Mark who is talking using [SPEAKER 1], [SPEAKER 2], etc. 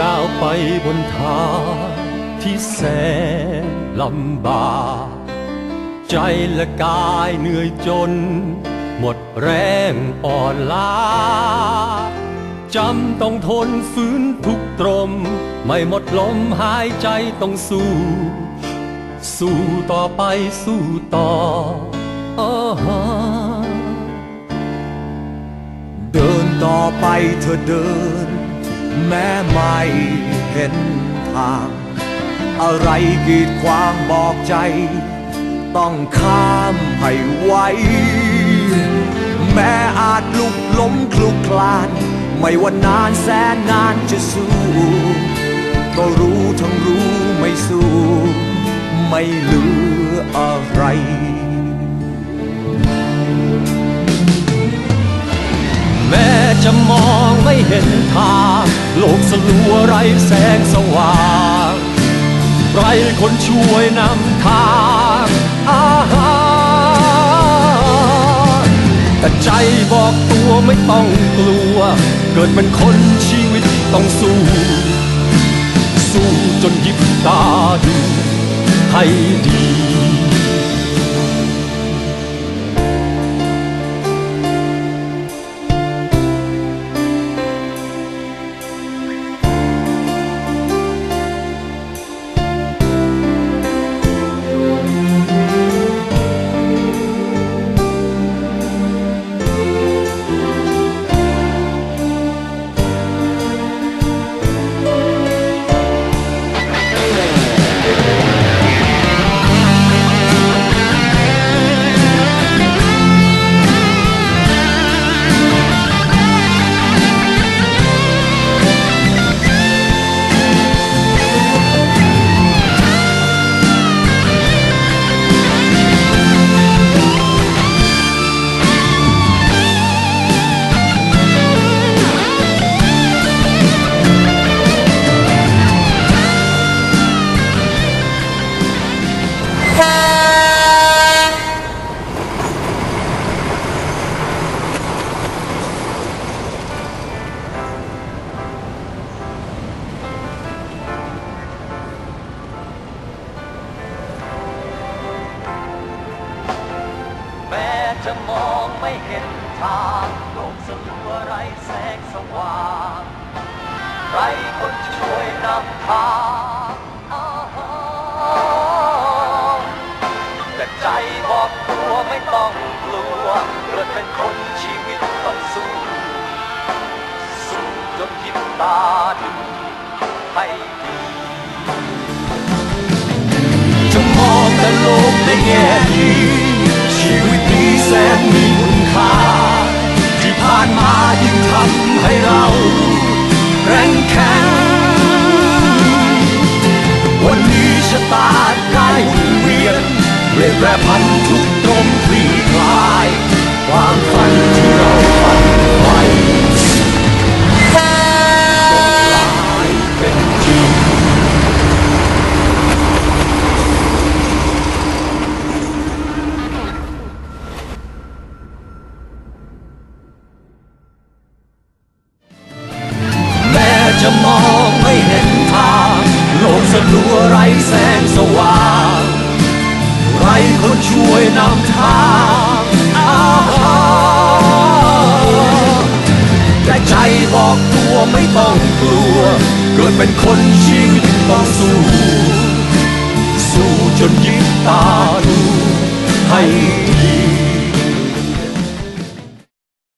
[SPEAKER 1] ก้าวไปบนทางที่แสนลำบากใจและกายเหนื่อยจน หมดแรงอ่อนล้าจำต้องทนฝืนทุกตรม ไม่หมดลมหายใจต้องสู้ สู้ต่อไปสู้ต่ออ
[SPEAKER 2] เดินต่อไปเธอเดิน แม้ไม่เห็นทาง อะไรกีดขวางบอกใจ ต้องข้ามให้ไวแม้อาจลุกล้มคลุกคลาน ไม่ว่านานแสนนานจะสู้ ก็รู้ทั้งรู้ไม่สู้ ไม่เหลืออะไร
[SPEAKER 1] แม้จะมองไม่เห็นทาง โลกสลัวไรแสงสว่าง ไรคนช่วยนำทางอาหารแต่ใจบอกตัวไม่ต้องกลัว เกิดเป็นคนชีวิตต้องสู้ สู้จนยิบตาดูให้ดี จะมองไม่เห็นทางโลกสลัวไรแสงสว่างไรคนช่วยนำทางแต่ใจบอกตัวไม่ต้องกลัวเกิดเป็นคนชีวิตต้องสู้สู้จนยิบตาดูให้ดีจะมองแต่โลกในแง่ดีชีวิตนี้ แสนมีคุณค่า ที่ผ่านมายิ่งทำให้เรา แรงแข็งวันนี้ชะตากายหมุนเวียนเปลี่ยนแปรพันทุกตรมคลี่คลาย ความฝัน มองไม่เห็นทางโลกสลัวไร้แสงสว่างไรคนช่วยนำทางอาหาแต่ใจบอกตัวไม่ต้องกลัว เกิดเป็นคนชีวิตต้องสู้ สู้จนยิบตาดูให้ดี